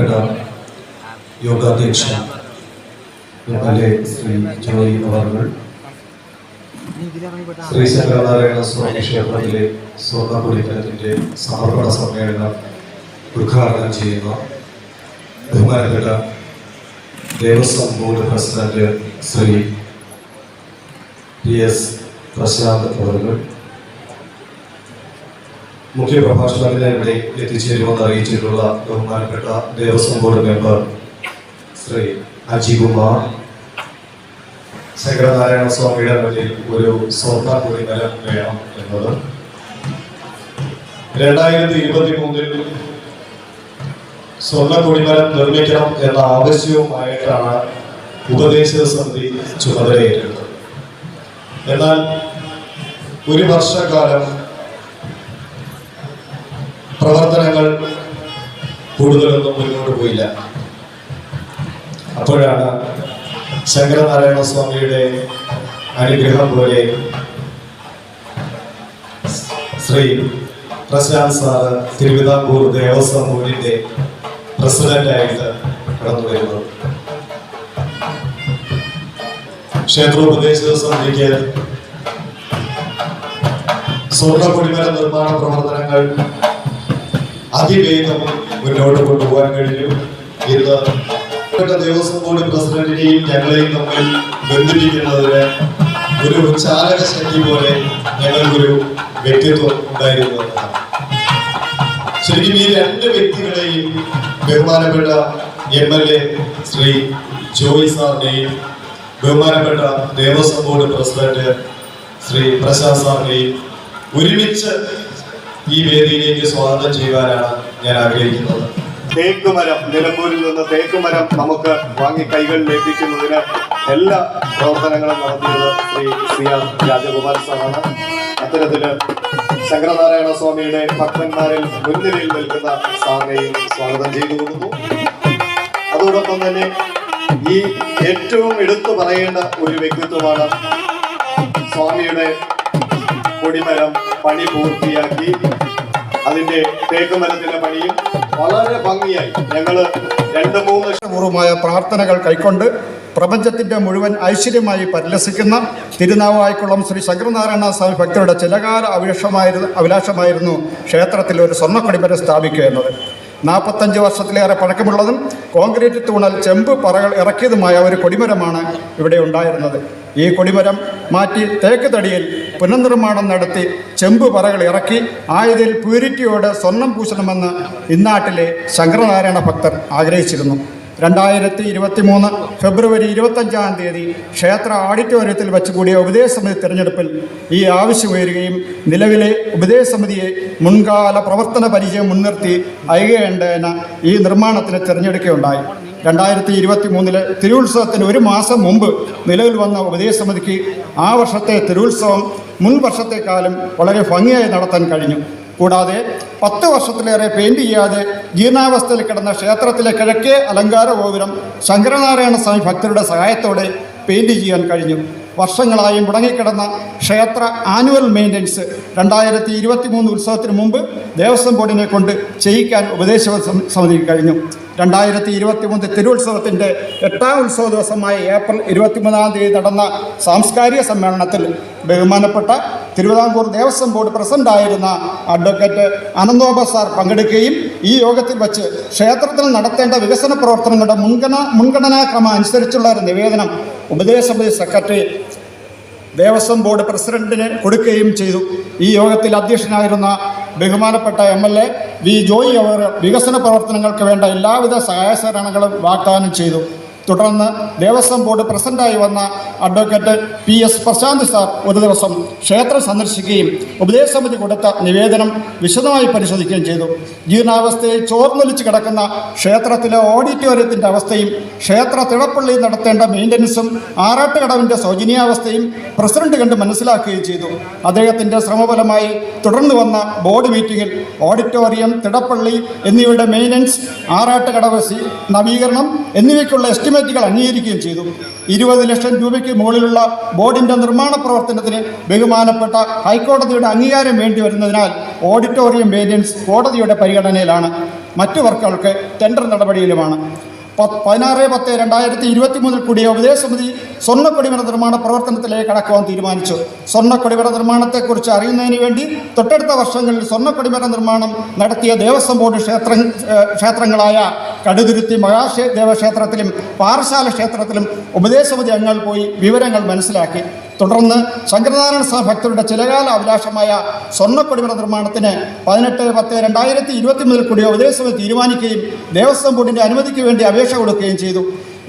ബഹുമാനപ്പെട്ട യോഗാധ്യക്ഷൻ ശ്രീ ജോയി അവർകൾ ശ്രീ ശങ്കരനാരായണ സ്വാമി ക്ഷേത്രത്തിലെ സ്വർണപുരത്തിന്റെ സമർപ്പണ സമ്മേളനം ഉദ്ഘാടനം ചെയ്യുന്ന ബഹുമാനപ്പെട്ട Devaswom board president Shri P S Prashanth അവർകൾ മുഖ്യ പ്രഭാഷണത്തിന് ഇവിടെ എത്തിച്ചേരുമെന്ന് അറിയിച്ചിട്ടുള്ള ബഹുമാനപ്പെട്ട ദേവസ്വം ബോർഡ് മെമ്പർ ശ്രീ അജികുമാർ. ശങ്കരനാരായണ സ്വാമിയുടെ മുന്നിൽ ഒരു സ്വർണ കുടിമരം വേണം എന്നത്. രണ്ടായിരത്തി ഇരുപത്തി മൂന്നിൽ സ്വർണ കുടിമരം നിർമ്മിക്കണം എന്ന ആവശ്യവുമായിട്ടാണ് ഉപദേശക സമിതി ചുമതലയേറ്റത്. എന്നാൽ ഒരു വർഷക്കാലം പ്രവർത്തനങ്ങൾ കൂടുതലൊന്നും മുന്നോട്ട് പോയില്ല. അപ്പോഴാണ് ശങ്കരനാരായണ സ്വാമിയുടെ അനുഗ്രഹം പോലെ ശ്രീ പ്രശാന്ത് സാറ് തിരുവിതാംകൂർ ദേവസ്വം ബോർഡിന്റെ പ്രസിഡന്റായിട്ട് കടന്നു വരുന്നത്. ക്ഷേത്രോപദേശ സമിതിക്ക് സ്വർണ കുടിമല നിർമ്മാണ പ്രവർത്തനങ്ങൾ അതിവേഗം മുന്നോട്ട് കൊണ്ടുപോകാൻ കഴിഞ്ഞു. ഇന്ന് ദേവസ്വം ബോർഡ് പ്രസിഡന്റിനെയും ഞങ്ങളെയും തമ്മിൽ ബന്ധിപ്പിക്കുന്നതിന് ഒരു ചാലക ശക്തി പോലെ ഞങ്ങൾക്കൊരു വ്യക്തിത്വം ഉണ്ടായിരുന്നു. ശരിക്കും ഈ രണ്ട് വ്യക്തികളെയും ബഹുമാനപ്പെട്ട M L A Shri Joy സാറിനെയും ബഹുമാനപ്പെട്ട ദേവസ്വം ബോർഡ് പ്രസിഡന്റ് ശ്രീ പ്രശാന്ത് സാറിനെയും ഒരുമിച്ച് ഈ വേദിയിലേക്ക് സ്വാഗതം ചെയ്യുവാനാണ് ഞാൻ ആഗ്രഹിക്കുന്നത്. തേക്കുമരം നിലമ്പൂരിൽ നിന്ന് തേക്കുമരം നമുക്ക് വാങ്ങി കൈകൾ ലഭിക്കുന്നതിന് എല്ലാ പ്രവർത്തനങ്ങളും നടത്തിയത് ശ്രീ സി ആർ രാജഗോപാൽ സാറാണ്. അത്തരത്തിൽ ശങ്കരനാരായണ സ്വാമിയുടെ ഭക്തന്മാരിൽ മുൻനിരയിൽ നിൽക്കുന്ന സാറിനെയും സ്വാഗതം ചെയ്തു കൊടുക്കുന്നു അതോടൊപ്പം തന്നെ ഈ ഏറ്റവും എടുത്തു പറയേണ്ട ഒരു വ്യക്തിത്വമാണ് സ്വാമിയുടെ കൊടിമരം പണി പൂർത്തിയാക്കി. അതിന്റെ തേക്ക് മരത്തിന്റെ പണിയും വളരെ ഭംഗിയായി. ഞങ്ങൾ രണ്ട് മൂന്ന് പൂർവമായ പ്രാർത്ഥനകൾ കൈക്കൊണ്ട് പ്രപഞ്ചത്തിന്റെ മുഴുവൻ ഐശ്വര്യമായി പരിലസിക്കുന്ന തിരുനാവായിക്കുളം ശ്രീ ശങ്കരനാരായണ സ്വാമി ഭക്തരുടെ ചിലകാല അവിഷമായിരുന്നു അഭിലാഷമായിരുന്നു ക്ഷേത്രത്തിൽ ഒരു സ്വർണക്കൊടിമരം സ്ഥാപിക്കുക എന്നത് നാൽപ്പത്തഞ്ച് വർഷത്തിലേറെ പഴക്കമുള്ളതും കോൺക്രീറ്റ് തൂണൽ ചെമ്പ് പറകൾ ഇറക്കിയതുമായ ഒരു കൊടിമരമാണ് ഇവിടെ ഉണ്ടായിരുന്നത്. ഈ കൊടിമരം മാറ്റി തേക്ക് തടിയിൽ പുനർനിർമ്മാണം നടത്തി ചെമ്പ് പറകൾ ഇറക്കി ആയതിൽ പ്യൂരിറ്റിയോട് സ്വർണം പൂശണമെന്ന് ഇന്നാട്ടിലെ ശങ്കരനാരായണ ഭക്തർ ആഗ്രഹിച്ചിരുന്നു. രണ്ടായിരത്തി ഇരുപത്തി മൂന്ന് ഫെബ്രുവരി ഇരുപത്തഞ്ചാം തീയതി ക്ഷേത്ര ഓഡിറ്റോറിയത്തിൽ വെച്ച് കൂടിയ ഉപദേശ സമിതി തിരഞ്ഞെടുപ്പിൽ ഈ ആവശ്യം ഉയരുകയും നിലവിലെ ഉപദേശ സമിതിയെ മുൻകാല പ്രവർത്തന പരിചയം മുൻനിർത്തി ഐകേണ്ടേന ഈ നിർമ്മാണത്തിന് തിരഞ്ഞെടുക്കുകയുണ്ടായി. രണ്ടായിരത്തി ഇരുപത്തി മൂന്നിലെ തിരുവുത്സവത്തിന് ഒരു മാസം മുമ്പ് നിലവിൽ വന്ന ഉപദേശ സമിതിക്ക് ആ വർഷത്തെ തിരുവുത്സവം മുൻ വർഷത്തെക്കാലം വളരെ ഭംഗിയായി നടത്താൻ കഴിഞ്ഞു. കൂടാതെ പത്ത് വർഷത്തിലേറെ പെയിന്റ് ചെയ്യാതെ ജീർണാവസ്ഥയിൽ കിടന്ന ക്ഷേത്രത്തിലെ കിഴക്കേ അലങ്കാര ഗോപുരം ശങ്കരനാരായണ സ്വാമി ഭക്തരുടെ സഹായത്തോടെ പെയിന്റ് ചെയ്യാൻ കഴിഞ്ഞു. വർഷങ്ങളായി മുടങ്ങിക്കിടന്ന ക്ഷേത്ര ആനുവൽ മെയിന്റനൻസ് രണ്ടായിരത്തി ഇരുപത്തി മൂന്ന് ഉത്സവത്തിന് മുമ്പ് ദേവസ്വം ബോർഡിനെ കൊണ്ട് ചെയ്യിക്കാൻ ഉപദേശ സമിതി സമിതിക്ക് കഴിഞ്ഞു. രണ്ടായിരത്തി ഇരുപത്തി മൂന്ന് തിരുവുത്സവത്തിന്റെ എട്ടാം ഉത്സവ ദിവസമായ ഏപ്രിൽ ഇരുപത്തിമൂന്നാം തീയതി നടന്ന സാംസ്കാരിക സമ്മേളനത്തിൽ ബഹുമാനപ്പെട്ട തിരുവിതാംകൂർ ദേവസ്വം ബോർഡ് പ്രസിഡന്റായിരുന്ന അഡ്വക്കേറ്റ് അനന്തോബ സാർ പങ്കെടുക്കുകയും ഈ യോഗത്തിൽ വച്ച് ക്ഷേത്രത്തിൽ നടത്തേണ്ട വികസന പ്രവർത്തനങ്ങളുടെ മുൻഗണ മുൻഗണനാക്രമം അനുസരിച്ചുള്ള ഒരു നിവേദനം ഉപദേശ സെക്രട്ടറി ദേവസ്വം ബോർഡ് പ്രസിഡന്റിന് കൊടുക്കുകയും ചെയ്തു. ഈ യോഗത്തിൽ അധ്യക്ഷനായിരുന്ന ബഹുമാനപ്പെട്ട M L A V Joy അവർ വികസന പ്രവർത്തനങ്ങൾക്ക് വേണ്ട എല്ലാവിധ സഹായ സഹകരണങ്ങളും വാഗ്ദാനം ചെയ്തു. തുടർന്ന് ദേവസ്വം ബോർഡ് പ്രസിഡന്റായി വന്ന advocate P S Prashanth sir ഒരു ദിവസം ക്ഷേത്രം സന്ദർശിക്കുകയും ഉപദേശ സമിതി കൊടുത്ത നിവേദനം വിശദമായി പരിശോധിക്കുകയും ചെയ്തു. ജീർണാവസ്ഥയിൽ ചോർന്നൊലിച്ച് കിടക്കുന്ന ക്ഷേത്രത്തിലെ ഓഡിറ്റോറിയത്തിന്റെ അവസ്ഥയും ക്ഷേത്ര തിടപ്പള്ളി നടത്തേണ്ട മെയിന്റനൻസും ആറാട്ടുകടവിന്റെ സൗജന്യാവസ്ഥയും പ്രസിഡന്റ് കണ്ട് മനസ്സിലാക്കുകയും ചെയ്തു. അദ്ദേഹത്തിന്റെ ശ്രമഫലമായി തുടർന്ന് വന്ന ബോർഡ് മീറ്റിംഗിൽ ഓഡിറ്റോറിയം തിടപ്പള്ളി എന്നിവയുടെ മെയിന്റനൻസ് ആറാട്ടുകടവ് നവീകരണം എന്നിവയ്ക്കുള്ള എസ്റ്റിമേറ്റുകൾ അംഗീകരിക്കുകയും ചെയ്തു. ഇരുപത് ലക്ഷം രൂപയ്ക്ക് മുകളിലുള്ള ബോർഡിന്റെ നിർമ്മാണ പ്രവർത്തനത്തിന് ബഹുമാനപ്പെട്ട ഹൈക്കോടതിയുടെ അംഗീകാരം വേണ്ടി വരുന്നതിനാൽ ഓഡിറ്റോറിയം വേരിയൻസ് കോടതിയുടെ പരിഗണനയിലാണ്. മറ്റു വർക്കുകൾക്ക് ടെൻഡർ നടപടിയിലുമാണ്. പതിനാറ് പത്ത് രണ്ടായിരത്തി ഇരുപത്തി മൂന്നിൽ കൂടിയ ഉപദേശസമിതി സ്വർണക്കൊടിമര നിർമ്മാണ പ്രവർത്തനത്തിലേക്ക് കടക്കുവാൻ തീരുമാനിച്ചു. സ്വർണക്കൊടിമര നിർമ്മാണത്തെക്കുറിച്ച് അറിയുന്നതിന് വേണ്ടി തൊട്ടടുത്ത വർഷങ്ങളിൽ സ്വർണക്കൊടിമര നിർമ്മാണം നടത്തിയ ദേവസ്വം ബോർഡ് ക്ഷേത്ര ക്ഷേത്രങ്ങളായ കടുതുരുത്തി മഹാക്ഷേ ദേവക്ഷേത്രത്തിലും പാറശാല ക്ഷേത്രത്തിലും ഉപദേശസമിതി അംഗങ്ങൾ പോയി വിവരങ്ങൾ മനസ്സിലാക്കി. തുടർന്ന് ശങ്കരനാരായണ സ്വാമി ഭക്തരുടെ ചിലകാല അഭിലാഷമായ സ്വർണക്കൊടിമര നിർമ്മാണത്തിന് പതിനെട്ട് പത്ത് രണ്ടായിരത്തി ഇരുപത്തി മൂന്നിൽ കൂടി ഉപദേശസമിതി തീരുമാനിക്കുകയും ദേവസ്വം ബോർഡിന്റെ അനുമതിക്ക് വേണ്ടി അപേക്ഷ കൊടുക്കുകയും ചെയ്തു.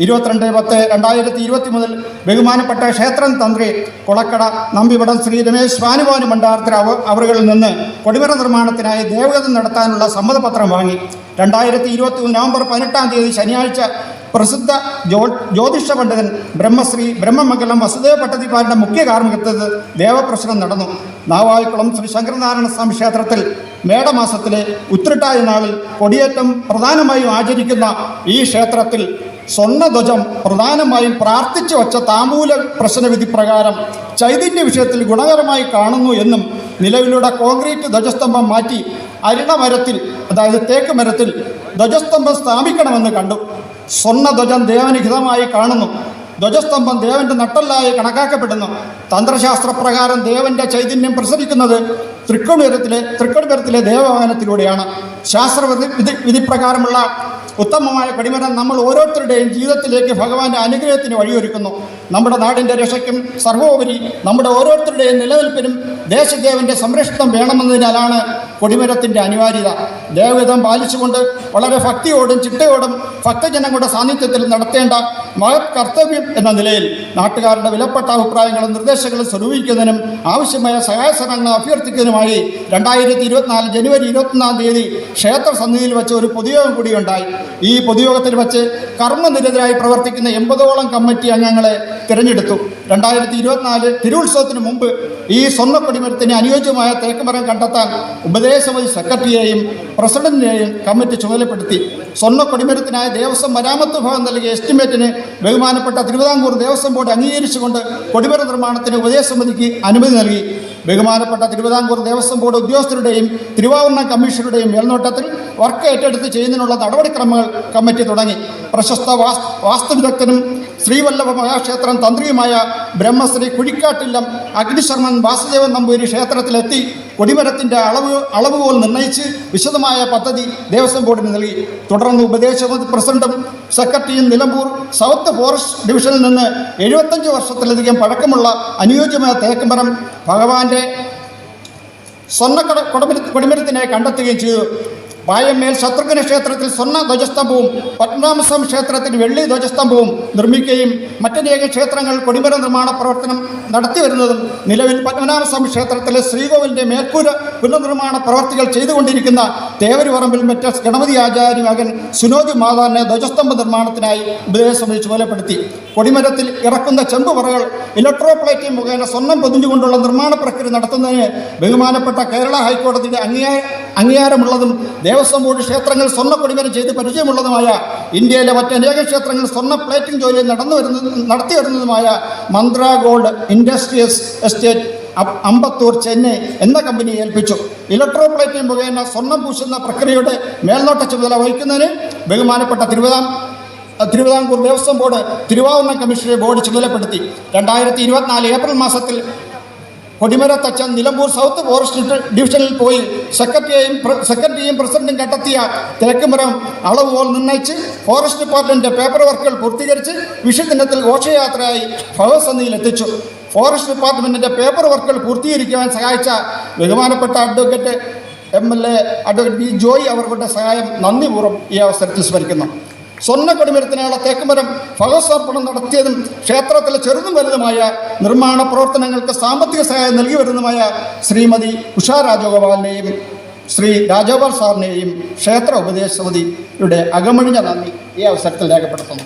ഇരുപത്തിരണ്ട് പത്ത് രണ്ടായിരത്തി ഇരുപത്തി മുതൽ ബഹുമാനപ്പെട്ട ക്ഷേത്രം തന്ത്രി കൊളക്കട നമ്പിവടം ശ്രീ രമേശ് മണ്ഡാരത്തിൽ അവ അവറുകളിൽ നിന്ന് കൊടിമര നിർമ്മാണത്തിനായി ദേവഗതം നടത്താനുള്ള സമ്മതപത്രം വാങ്ങി. രണ്ടായിരത്തി ഇരുപത്തി നവംബർ പതിനെട്ടാം തീയതി ശനിയാഴ്ച പ്രസിദ്ധ ജ്യോ ജ്യോതിഷ പണ്ഡിതൻ ബ്രഹ്മശ്രീ ബ്രഹ്മമംഗലം വസുദേവ ഭട്ടതിപ്പാലിന്റെ മുഖ്യ കാർമ്മികത്വത്തിൽ ദേവപ്രശ്നം നടന്നു. നാവായിക്കുളം ശ്രീ ശങ്കരനാരായണ സ്വാമി ക്ഷേത്രത്തിൽ മേടമാസത്തിലെ ഉത്രട്ടായ നാളിൽ കൊടിയേറ്റം പ്രധാനമായും ആചരിക്കുന്ന ഈ ക്ഷേത്രത്തിൽ സ്വർണധ്വജം പ്രധാനമായും പ്രാർത്ഥിച്ചു വച്ച താമൂല പ്രശ്നവിധി പ്രകാരം ചൈതന്യ വിഷയത്തിൽ ഗുണകരമായി കാണുന്നു എന്നും നിലവിലൂടെ കോൺക്രീറ്റ് ധ്വജസ്തംഭം മാറ്റി അരിണമരത്തിൽ അതായത് തേക്ക് മരത്തിൽ ധ്വജസ്തംഭം സ്ഥാപിക്കണമെന്ന് കണ്ടു. സ്വർണധ്വജം ദേവനിഹിതമായി കാണുന്നു. ധ്വജസ്തംഭം ദേവന്റെ നട്ടല്ലായി കണക്കാക്കപ്പെടുന്നു. തന്ത്രശാസ്ത്രപ്രകാരം ദേവന്റെ ചൈതന്യം പ്രസരിക്കുന്നത് തൃക്കോണുരത്തിലെ തൃക്കോണുരത്തിലെ ദേവവാഹനത്തിലൂടെയാണ്. ശാസ്ത്ര വിധി വിധിപ്രകാരമുള്ള ഉത്തമമായ പടിമരം നമ്മൾ ഓരോരുത്തരുടെയും ജീവിതത്തിലേക്ക് ഭഗവാന്റെ അനുഗ്രഹത്തിന് വഴിയൊരുക്കുന്നു. നമ്മുടെ നാടിന്റെ രക്ഷയ്ക്കും സർവോപരി നമ്മുടെ ഓരോരുത്തരുടെയും നിലനിൽപ്പിനും ദേശദേവന്റെ സംരക്ഷണം വേണമെന്നതിനാലാണ് കൊടിമരത്തിന്റെ അനിവാര്യത. ദേവവിധം പാലിച്ചുകൊണ്ട് വളരെ ഭക്തിയോടും ചിട്ടയോടും ഭക്തജനങ്ങളുടെ സാന്നിധ്യത്തിൽ നടത്തേണ്ട കർത്തവ്യം എന്ന നിലയിൽ നാട്ടുകാരുടെ വിലപ്പെട്ട അഭിപ്രായങ്ങളും നിർദ്ദേശങ്ങളും സ്വരൂപിക്കുന്നതിനും ആവശ്യമായ സഹായസനങ്ങൾ അഭ്യർത്ഥിക്കുന്നതിനുമായി രണ്ടായിരത്തി ഇരുപത്തിനാല് ജനുവരി ഇരുപത്തിയൊന്നാം തീയതി ക്ഷേത്ര സന്നിധിയിൽ വെച്ച് ഒരു പൊതുയോഗം കൂടിയുണ്ടായി ഈ പൊതുയോഗത്തിൽ വെച്ച് കർമ്മനിരതരായി പ്രവർത്തിക്കുന്ന എൺപതോളം കമ്മിറ്റി അംഗങ്ങളെ തിരഞ്ഞെടുത്തു. രണ്ടായിരത്തി ഇരുപത്തിനാല് തിരുവുത്സവത്തിന് മുമ്പ് ഈ സ്വർണ കൊടിമരത്തിന് അനുയോജ്യമായ തേക്കുമരം കണ്ടെത്താൻ ഉപദേശസമിതി സെക്രട്ടറിയെയും പ്രസിഡന്റിനെയും കമ്മിറ്റി ചുമതലപ്പെടുത്തി. സ്വർണ കൊടിമരത്തിനായ ദേവസ്വം മരാമത്ത് ഭവൻ നൽകിയ എസ്റ്റിമേറ്റിന് ബഹുമാനപ്പെട്ട തിരുവിതാംകൂർ ദേവസ്വം ബോർഡ് അംഗീകരിച്ചുകൊണ്ട് കൊടിമര നിർമ്മാണത്തിന് ഉപദേശസമിതിക്ക് അനുമതി നൽകി. ബഹുമാനപ്പെട്ട തിരുവിതാംകൂർ ദേവസ്വം ബോർഡ് ഉദ്യോഗസ്ഥരുടെയും തിരുവാഭരണ കമ്മീഷണറുടെയും മേൽനോട്ടത്തിൽ വർക്ക് ഏറ്റെടുത്ത് ചെയ്യുന്നതിനുള്ള നടപടിക്രമങ്ങൾ കമ്മിറ്റി തുടങ്ങി. പ്രശസ്ത വാസ് വാസ്തുവിദഗ്ധനും ശ്രീവല്ലഭ മഹാക്ഷേത്രം തന്ത്രിയുമായ ബ്രഹ്മശ്രീ കുഴിക്കാട്ടില്ലം അഗ്നിശർമ്മൻ വാസുദേവൻ നമ്പൂരി ക്ഷേത്രത്തിലെത്തി കൊടിമരത്തിന്റെ അളവ് അളവുകോൽ നിർണയിച്ച് വിശദമായ പദ്ധതി ദേവസ്വം ബോർഡിന് നൽകി. തുടർന്ന് ഉപദേശ പ്രസിഡന്റും സെക്രട്ടറിയും നിലമ്പൂർ സൗത്ത് ഫോറസ്റ്റ് ഡിവിഷനിൽ നിന്ന് എഴുപത്തഞ്ച് വർഷത്തിലധികം പഴക്കമുള്ള അനുയോജ്യമായ തേക്കുമരം ഭഗവാന്റെ സ്വർണ കൊടമരത്തിനെ കണ്ടെത്തുകയും ചെയ്തു. പായമ്മേൽ ശത്രുഘ്ന ക്ഷേത്രത്തിൽ സ്വർണ ധ്വജസ്തംഭവും പത്മനാഭസ്വാമി ക്ഷേത്രത്തിൽ വെള്ളി ധ്വജസ്തംഭവും നിർമ്മിക്കുകയും മറ്റനേക ക്ഷേത്രങ്ങൾ കൊടിമര നിർമ്മാണ പ്രവർത്തനം നടത്തി വരുന്നതും നിലവിൽ പത്മനാഭസ്വാമി ക്ഷേത്രത്തിലെ ശ്രീകോവിലിന്റെ മേൽക്കൂര പുനർനിർമ്മാണ പ്രവർത്തികൾ ചെയ്തുകൊണ്ടിരിക്കുന്ന തേവരുപറമ്പിൽ മെറ്റ ഗണപതി ആചാര്യ മകൻ സുനോജ് മാതാവിനെ ധ്വജസ്തംഭ നിർമ്മാണത്തിനായി ഉപദേശം ചുമതലപ്പെടുത്തി കൊടിമരത്തിൽ ഇറക്കുന്ന ചെമ്പുപറകൾ ഇലക്ട്രോപ്ലേറ്റിംഗ് മുഖേന സ്വർണം പൊതിഞ്ഞുകൊണ്ടുള്ള നിർമ്മാണ പ്രക്രിയ നടത്തുന്നതിന് ബഹുമാനപ്പെട്ട കേരള ഹൈക്കോടതിയുടെ അംഗീകാര അംഗീകാരമുള്ളതും ദേവസ്വം ബോർഡ് ക്ഷേത്രങ്ങൾ സ്വർണ കൊടിമരം ചെയ്ത് പരിചയമുള്ളതുമായ ഇന്ത്യയിലെ മറ്റനേക ക്ഷേത്രങ്ങൾ സ്വർണ പ്ലേറ്റിംഗ് ജോലി നടന്നു വരുന്ന നടത്തി വരുന്നതുമായ Mantra gold industries estate Ambattur Chennai എന്ന കമ്പനി ഏൽപ്പിച്ചു. ഇലക്ട്രോ പ്ലേറ്റിംഗ് മുഖേന സ്വർണം പൂശുന്ന പ്രക്രിയയുടെ മേൽനോട്ട ചുമതല വഹിക്കുന്നതിന് ബഹുമാനപ്പെട്ട തിരുവിതാം തിരുവിതാംകൂർ ദേവസ്വം ബോർഡ് തിരുവാവൂർണ കമ്മീഷനെ ബോർഡ് ചുമതലപ്പെടുത്തി. രണ്ടായിരത്തി ഇരുപത്തിനാല് ഏപ്രിൽ മാസത്തിൽ കൊടിമരത്തച്ഛൻ നിലമ്പൂർ സൗത്ത് ഫോറസ്റ്റ് ഡിവിഷനിൽ പോയി സെക്രട്ടറിയെയും സെക്രട്ടറിയും പ്രസിഡന്റും കണ്ടെത്തിയ തേക്കുമരം അളവുകോൽ നിർണയിച്ച് ഫോറസ്റ്റ് ഡിപ്പാർട്ട്മെന്റ് പേപ്പർ വർക്കുകൾ പൂർത്തീകരിച്ച് വിഷുദിനത്തിൽ ഘോഷയാത്രയായി ഭഗവത്സന്നിധിയിൽ എത്തിച്ചു. ഫോറസ്റ്റ് ഡിപ്പാർട്ട്മെന്റിന്റെ പേപ്പർ വർക്കുകൾ പൂർത്തീകരിക്കുവാൻ സഹായിച്ച ബഹുമാനപ്പെട്ട advocate M L A advocate B Joy അവരുടെ സഹായം നന്ദിപൂർവം ഈ അവസരത്തിൽ സ്മരിക്കുന്നു. സ്വർണ കൊടിമരത്തിനുള്ള തേക്കുമരം ഭഗവത്സമർപ്പണം നടത്തിയതും ക്ഷേത്രത്തിലെ ചെറുതും വലുതുമായ നിർമ്മാണ പ്രവർത്തനങ്ങൾക്ക് സാമ്പത്തിക സഹായം നൽകി വരുന്നതുമായ ശ്രീമതി ഉഷാ രാജഗോപാലിനെയും ശ്രീ രാജഗോപാൽ സാറിനെയും ക്ഷേത്ര ഉപദേശ സമിതിയുടെ അകമഴിഞ്ഞ നന്ദി ഈ അവസരത്തിൽ രേഖപ്പെടുത്തുന്നു.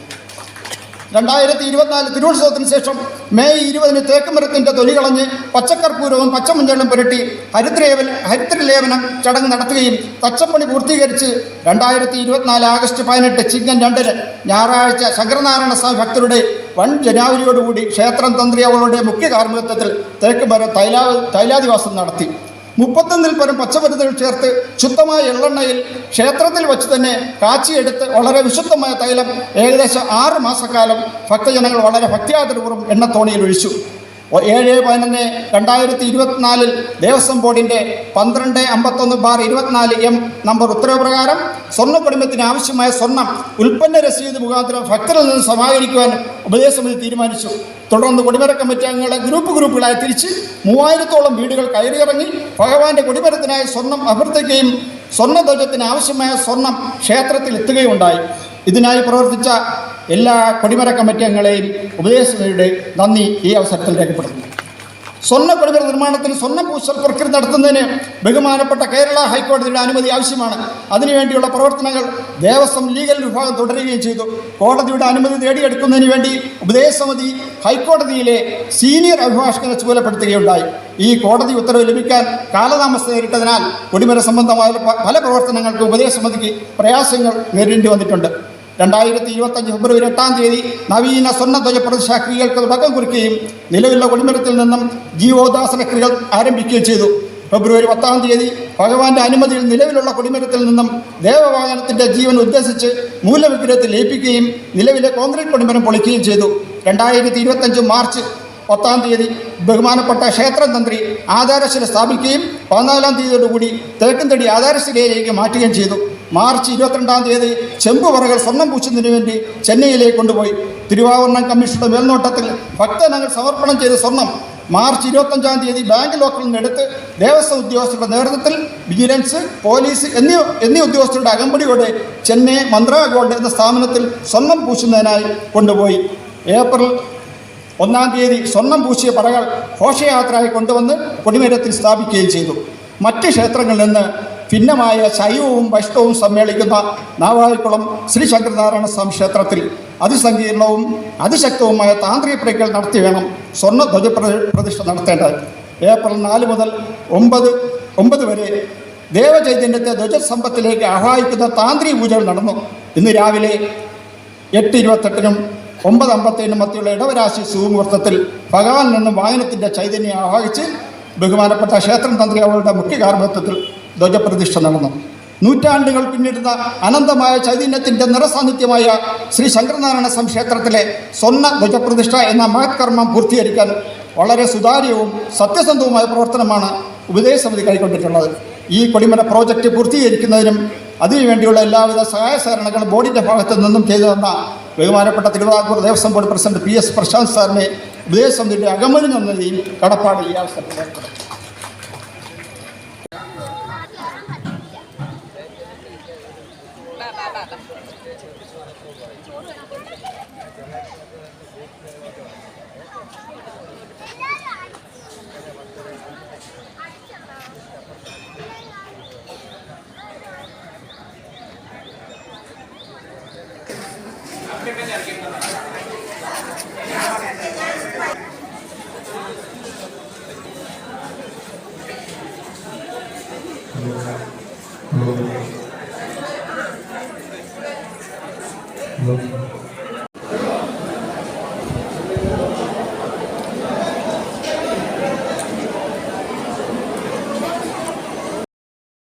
രണ്ടായിരത്തി ഇരുപത്തിനാല് തിരുവത്സവത്തിന് ശേഷം മെയ് ഇരുപതിന് തേക്കുമരത്തിന്റെ തൊലി കളഞ്ഞ് പച്ചക്കർപ്പൂരവും പച്ചമഞ്ഞളും പുരട്ടി ഹരിദ്രേവൻ ഹരിദ്രലേപനം ചടങ്ങ് നടത്തുകയും തച്ചപ്പണി പൂർത്തീകരിച്ച് രണ്ടായിരത്തി ഇരുപത്തിനാല് ആഗസ്റ്റ് പതിനെട്ട് ചിങ്ങൻ രണ്ടിന് ഞായറാഴ്ച ശങ്കരനാരായണ സ്വാമി ഭക്തരുടെ വൻ ജനാവലിയോടുകൂടി ക്ഷേത്രം തന്ത്രി അവളുടെ മുഖ്യ കാർമ്മികത്വത്തിൽ തേക്കുമരം തൈലാ തൈലാദിവാസം നടത്തി. മുപ്പത്തൊന്നിൽ പരം പച്ചമരുന്നുകൾ ചേർത്ത് ശുദ്ധമായ എള്ളെണ്ണയിൽ ക്ഷേത്രത്തിൽ വെച്ച് തന്നെ കാച്ചിയെടുത്ത് വളരെ വിശുദ്ധമായ തൈലം ഏകദേശം ആറ് മാസക്കാലം ഭക്തജനങ്ങൾ വളരെ ഭക്തിയാദരപൂർവം എണ്ണത്തോണിയിൽ ഒഴിച്ചു. ഏഴ് പതിനൊന്ന് രണ്ടായിരത്തി ഇരുപത്തിനാലിൽ ദേവസ്വം ബോർഡിന്റെ പന്ത്രണ്ട് അമ്പത്തൊന്ന് ബാർ ഇരുപത്തിനാല് എം നമ്പർ ഉത്തരവ് പ്രകാരം സ്വർണക്കുടുംബത്തിന് ആവശ്യമായ സ്വർണം ഉൽപ്പന്ന രസീത് മുഖാന്തരം ഭക്തരിൽ നിന്ന് സമാഹരിക്കുവാൻ ഉപദേശസമിതി തീരുമാനിച്ചു. തുടർന്ന് കുടിമര കമ്മിറ്റി അംഗങ്ങളെ ഗ്രൂപ്പ് ഗ്രൂപ്പുകളായി തിരിച്ച് മൂവായിരത്തോളം വീടുകൾ കയറിയിറങ്ങി ഭഗവാന്റെ കൊടിമരത്തിനായി സ്വർണം അഭ്യർത്ഥിക്കുകയും സ്വർണധ്വജത്തിന് ആവശ്യമായ സ്വർണം ക്ഷേത്രത്തിൽ എത്തുകയുണ്ടായി. ഇതിനായി പ്രവർത്തിച്ച എല്ലാ കൊടിമര കമ്മിറ്റി അംഗങ്ങളെയും ഉപദേശസമിതിയുടെ നന്ദി ഈ അവസരത്തിൽ രേഖപ്പെടുത്തുന്നു. സ്വർണ കൊടിമര നിർമ്മാണത്തിന് സ്വർണ പൂശൽ പ്രക്രിയ നടത്തുന്നതിന് ബഹുമാനപ്പെട്ട കേരള ഹൈക്കോടതിയുടെ അനുമതി ആവശ്യമാണ്. അതിനുവേണ്ടിയുള്ള പ്രവർത്തനങ്ങൾ ദേവസ്വം ലീഗൽ വിഭാഗം തുടരുകയും ചെയ്തു. കോടതിയുടെ അനുമതി നേടിയെടുക്കുന്നതിന് വേണ്ടി ഉപദേശസമിതി ഹൈക്കോടതിയിലെ സീനിയർ അഭിഭാഷകനെ ചുമതലപ്പെടുത്തുകയുണ്ടായി. ഈ കോടതി ഉത്തരവ് ലഭിക്കാൻ കാലതാമസം നേരിട്ടതിനാൽ കൊടിമര സംബന്ധമായ പല പ്രവർത്തനങ്ങൾക്ക് ഉപദേശസമിതിക്ക് പ്രയാസങ്ങൾ നേരിടേണ്ടി വന്നിട്ടുണ്ട്. രണ്ടായിരത്തി ഇരുപത്തഞ്ച് ഫെബ്രുവരി എട്ടാം തീയതി നവീന സ്വർണധ്വജ പ്രതിഷ്ഠാക്രിയകൾക്ക് തുടക്കം കുറിക്കുകയും നിലവിലുള്ള കൊടിമരത്തിൽ നിന്നും ജീവോദാസന ക്രിയകൾ ആരംഭിക്കുകയും ചെയ്തു. ഫെബ്രുവരി പത്താം തീയതി ഭഗവാന്റെ അനുമതിയിൽ നിലവിലുള്ള കൊടിമരത്തിൽ നിന്നും ദേവവാഹനത്തിന്റെ ജീവൻ ഉദ്ദേശിച്ച് മൂലവിഗ്രഹത്തിൽ ലയിപ്പിക്കുകയും നിലവിലെ കോൺക്രീറ്റ് കൊടിമരം പൊളിക്കുകയും ചെയ്തു. രണ്ടായിരത്തി ഇരുപത്തഞ്ച് മാർച്ച് പത്താം തീയതി ബഹുമാനപ്പെട്ട ക്ഷേത്രം തന്ത്രി ആധാരശില സ്ഥാപിക്കുകയും പതിനാലാം തീയതിയോടുകൂടി തേക്കുംതടി ആധാരശിലയിലേക്ക് മാറ്റുകയും ചെയ്തു. മാർച്ച് ഇരുപത്തിരണ്ടാം തീയതി ചെമ്പുപറകൾ സ്വർണം പൂശുന്നതിന് വേണ്ടി ചെന്നൈയിലേക്ക് കൊണ്ടുപോയി. തിരുവാഭരണം കമ്മീഷന്റെ മേൽനോട്ടത്തിൽ ഭക്തജനങ്ങൾ സമർപ്പണം ചെയ്ത സ്വർണം മാർച്ച് ഇരുപത്തഞ്ചാം തീയതി ബാങ്ക് ലോക്കറിൽ നിന്നെടുത്ത് ദേവസ്വം ഉദ്യോഗസ്ഥരുടെ നേതൃത്വത്തിൽ വിജിലൻസ് പോലീസ് എന്നീ എന്നീ ഉദ്യോഗസ്ഥരുടെ അകമ്പടിയോടെ ചെന്നൈ മന്ത്ര ഗോൾഡ് എന്ന സ്ഥാപനത്തിൽ സ്വർണം പൂശുന്നതിനായി കൊണ്ടുപോയി. ഏപ്രിൽ ഒന്നാം തീയതി സ്വർണം പൂശിയ പറകൾ ഘോഷയാത്രയായി കൊണ്ടുവന്ന് കൊടിമേരത്തിൽ സ്ഥാപിക്കുകയും ചെയ്തു. മറ്റ് ക്ഷേത്രങ്ങളിൽ നിന്ന് ഭിന്നമായ ശൈവവും വൈഷ്ണവും സമ്മേളിക്കുന്ന നാവായിക്കുളം ശ്രീ ശങ്കരനാരായണ സ്വാമി ക്ഷേത്രത്തിൽ അതിസങ്കീർണവും അതിശക്തവുമായ താന്ത്രിക പ്രക്രിയകൾ നടത്തി വേണം സ്വർണ ധ്വജ പ്ര- പ്രതിഷ്ഠ നടത്തേണ്ടത്. ഏപ്രിൽ നാല് മുതൽ ഒമ്പത് ഒമ്പത് വരെ ദേവചൈതന്യത്തെ ധ്വജസമ്പത്തിലേക്ക് ആഹ്വാനിക്കുന്ന താന്ത്രിക പൂജകൾ നടന്നു. ഇന്ന് രാവിലെ എട്ട് ഇരുപത്തെട്ടിനും ഒമ്പത് അമ്പത്തേഴിനും മധ്യയുള്ള ഇടവരാശി സുമുഹൂർത്തത്തിൽ ഭഗവാനിൽ നിന്നും വായനത്തിന്റെ ചൈതന്യം ആഹ്വാനിച്ച് ബഹുമാനപ്പെട്ട ക്ഷേത്രം തന്ത്രി അവളുടെ മുഖ്യ കാർമ്മത്വത്തിൽ ധ്വജപ്രതിഷ്ഠ നടന്നു. നൂറ്റാണ്ടുകൾ പിന്നിടുന്ന അനന്തമായ ചൈതന്യത്തിന്റെ നിറസാന്നിധ്യമായ ശ്രീ ശങ്കരനാരായണ സംക്ഷേത്രത്തിലെ സ്വർണ ധ്വജപ്രതിഷ്ഠ എന്ന മഹത്കർമ്മം പൂർത്തീകരിക്കാൻ വളരെ സുതാര്യവും സത്യസന്ധവുമായ പ്രവർത്തനമാണ് ഉപദേശ സമിതി കൈക്കൊണ്ടിട്ടുള്ളത്. ഈ കൊടിമര പ്രോജക്റ്റ് പൂർത്തീകരിക്കുന്നതിനും അതിനുവേണ്ടിയുള്ള എല്ലാവിധ സഹായ സഹകരണങ്ങളും ബോർഡിന്റെ ഭാഗത്തു നിന്നും ചെയ്തു തന്ന ബഹുമാനപ്പെട്ട Thiruvithamkoor Devaswom board president P S Prashanth സാറിനെ ഉപദേശ സമിതിയുടെ അകമനം എന്നതിൽ കടപ്പാട് ഈ അവസരത്തിൽ